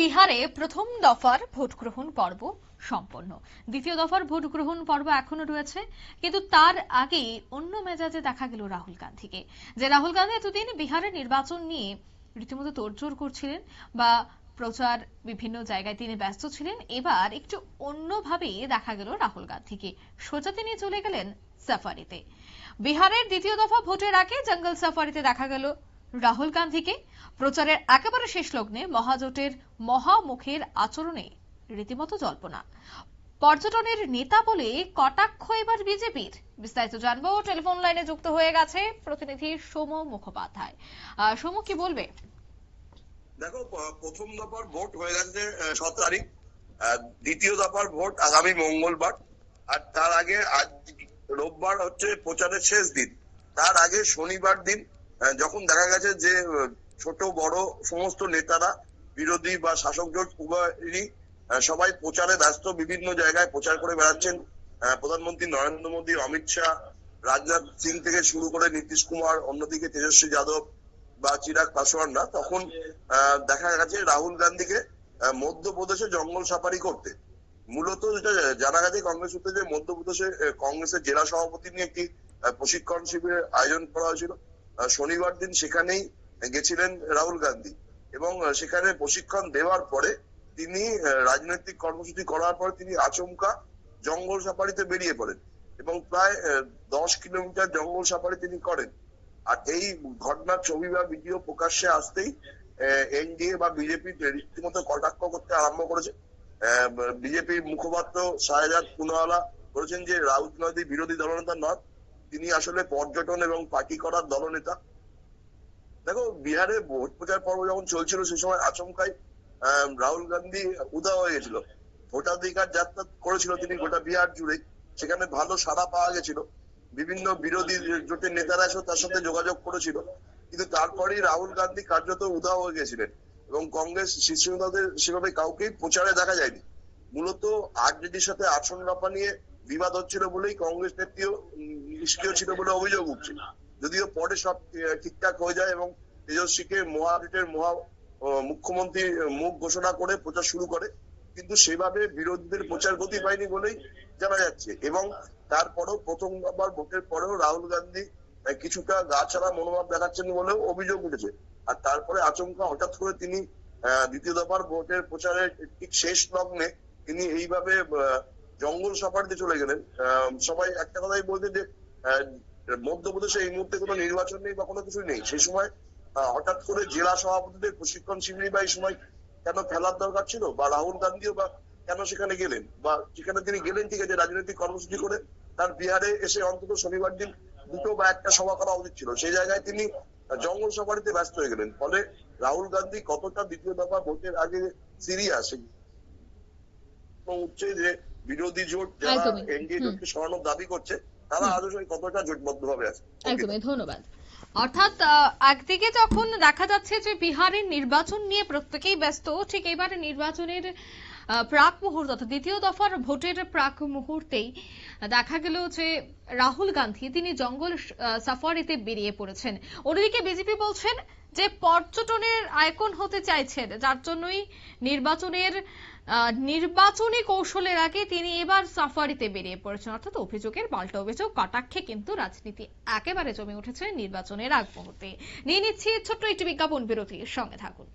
বিহারে প্রথম দফার ভোট গ্রহণ পর্ব সম্পন্ন। দ্বিতীয় দফার ভোট গ্রহণ পর্ব এখনও রয়েছে, কিন্তু তার আগেই অন্য মেজাজে দেখা গেল রাহুল গান্ধীকে। যে রাহুল গান্ধী এতদিন বিহারের নির্বাচন নিয়ে রীতিমতো তোড়জোড় করছিলেন বা প্রচার বিভিন্ন জায়গায় তিনি ব্যস্ত ছিলেন, এবার একটু অন্যভাবে দেখা গেল রাহুল গান্ধীকে। সোজা তিনি চলে গেলেন সাফারিতে। বিহারের দ্বিতীয় দফা ভোটের আগে জঙ্গল সাফারিতে দেখা গেল। রাহুল গান্ধীকে প্রচারের একেবারে শেষ লগ্নে মহাজোটের মহামুখের আচরণে রীতিমতো জল্পনা। পর্যটনের নেতা বলে কটাক্ষ এবার বিজেপির। বিস্তারিত জানব, টেলিফোন লাইনে যুক্ত হয়ে গেছে প্রতিনিধি সোম মুখোপাধ্যায়। সোম, কি বলবে? দেখো প্রথম দফার ভোট হয়ে গেছে সতেরো তারিখ। দ্বিতীয় দফার ভোট আগামী মঙ্গলবার। আর তার আগে আজ রোববার হচ্ছে প্রচারের শেষ দিন। তার আগে শনিবার দিন যখন দেখা গেছে যে ছোট, বড় সমস্ত নেতারা, বিরোধী বা শাসক জোট, উভয়েরই সবাই প্রচারে ব্যস্ত, বিভিন্ন জায়গায় প্রচার করে বেড়াচ্ছেন। প্রধানমন্ত্রী নরেন্দ্র মোদী, অমিত শাহ, রাজনাথ সিং থেকে শুরু করে নীতিশ কুমার, অন্যদিকে তেজস্বী যাদব বা চিরাগ পাসওয়ানরা তখন দেখা গেছে রাহুল গান্ধীকে মধ্যপ্রদেশে জঙ্গল সাফারি করতে। মূলত যেটা জানা গেছে কংগ্রেস সূত্রে যে মধ্যপ্রদেশে কংগ্রেসের জেলা সভাপতি নিয়ে একটি প্রশিক্ষণ শিবিরের আয়োজন করা হয়েছিল। শনিবার দিন সেখানেই গেছিলেন রাহুল গান্ধী এবং সেখানে প্রশিক্ষণ দেওয়ার পরে তিনি রাজনৈতিক কর্মসূচি করার পর তিনি আচমকা জঙ্গল সাফারিতে বেরিয়ে পড়েন এবং প্রায় দশ কিলোমিটার জঙ্গল সাফারি তিনি করেন। আর এই ঘটনার ছবি বা ভিডিও প্রকাশ্যে আসতেই এনডিএ বা বিজেপি রীতিমতো কটাক্ষ করতে আরম্ভ করেছে। বিজেপির মুখপাত্র শাহজাদ পুনওয়ালা বলেছেন যে রাহুল গান্ধী বিরোধী দলনেতা নন তিনি আসলে পর্যটন এবং পার্টি করার দলনেতা। দেখো, বিহারে ভোট প্রচার পর্ব যখন চলছিল, সে সময় আচমকাই রাহুল গান্ধী উদা হয়ে গেছিল। ভোটাধিকার যাত্রা করেছিল তিনি গোটা বিহার জুড়ে। সেখানে ভালো সাড়া পাওয়া গেছিল। বিভিন্ন বিরোধী জোটের নেতারা এসে তার সাথে যোগাযোগ করেছিল। কিন্তু তারপরেই রাহুল গান্ধী কার্যত উদা হয়ে গেছিলেন এবং কংগ্রেস শীর্ষ নেতাদের সেভাবে কাউকেই প্রচারে দেখা যায়নি। মূলত আরজেডির সাথে আসন রাপা নিয়ে বিবাদ হচ্ছিল বলেই কংগ্রেস নেত্রীও নিষ্ক্রিয় ছিল বলে অভিযোগ উঠছে। যদিও পরে সব ঠিকঠাক হয়ে যায় এবং তেজস্বীকে মহাজোটের মহা মুখ্যমন্ত্রী মুখ ঘোষণা করে প্রচার শুরু করে, কিন্তু সেভাবে বিরোধীদের প্রচার গতি পায়নি বলেই জানা যাচ্ছে। এবং তারপরেও প্রথমবার ভোটের পরেও রাহুল গান্ধী কিছুটা গা ছাড়া মনোভাব দেখাচ্ছেন বলেও অভিযোগ উঠেছে। আর তারপরে আচমকা হঠাৎ করে তিনি দ্বিতীয় দফার ভোটের প্রচারের ঠিক শেষ লগ্নে তিনি এইভাবে জঙ্গল সাফারিতে চলে গেলেন। সবাই একটা কথাই বলছে যে মধ্যপ্রদেশে এই মুহূর্তে কোনো নির্বাচন নেই বা কোনো কিছু নেই। সেই সময় হঠাৎ করে জেলা সভাপতিদের প্রশিক্ষণ শিবির বা এই সময় কেন ফেলার দরকার ছিল? বা রাহুল গান্ধীও বা কেন সেখানে গেলেন? বা যেখানে তিনি গেলেন ঠিক আছে রাজনৈতিক কর্মসূচি করে তার বিহারে এসে অন্তত শনিবার দিন দুটো বা একটা সভা করা উচিত ছিল। সেই জায়গায় তিনি জঙ্গল সাফারিতে ব্যস্ত হয়ে গেলেন। ফলে রাহুল গান্ধী কতটা দ্বিতীয় দফা ভোটের আগে সিরিয়াস উঠছে যে বিরোধী জোট যারা এনডিএ জোটকে সরানোর দাবি করছে তারা আদৌ কতটা জোটবদ্ধ ভাবে আছে একদমই, ধন্যবাদ। অর্থাৎ একদিকে যখন দেখা যাচ্ছে যে বিহারের নির্বাচন নিয়ে প্রত্যেকেই ব্যস্ত, ঠিক এবারে নির্বাচনের প্রাক মুহূর্ত অর্থাৎ দ্বিতীয় দফার ভোটের প্রাক মুহূর্তেই দেখা গেল যে রাহুল গান্ধী, তিনি জঙ্গল সাফারিতে বেরিয়ে পড়েছেন। অন্যদিকে বিজেপি বলছেন যে পর্যটনের আয়কন হতে চাইছেন, যার জন্যই নির্বাচনের নির্বাচনী কৌশলের আগে তিনি এবার সাফারিতে বেরিয়ে পড়েছেন। অর্থাৎ অভিযোগের পাল্টা অভিযোগ, কটাক্ষে কিন্তু রাজনীতি একেবারে জমে উঠেছে নির্বাচনের আগ মুহূর্তে। নিয়ে নিচ্ছি ছোট্ট একটি বিজ্ঞাপন বিরতির সঙ্গে থাকুন।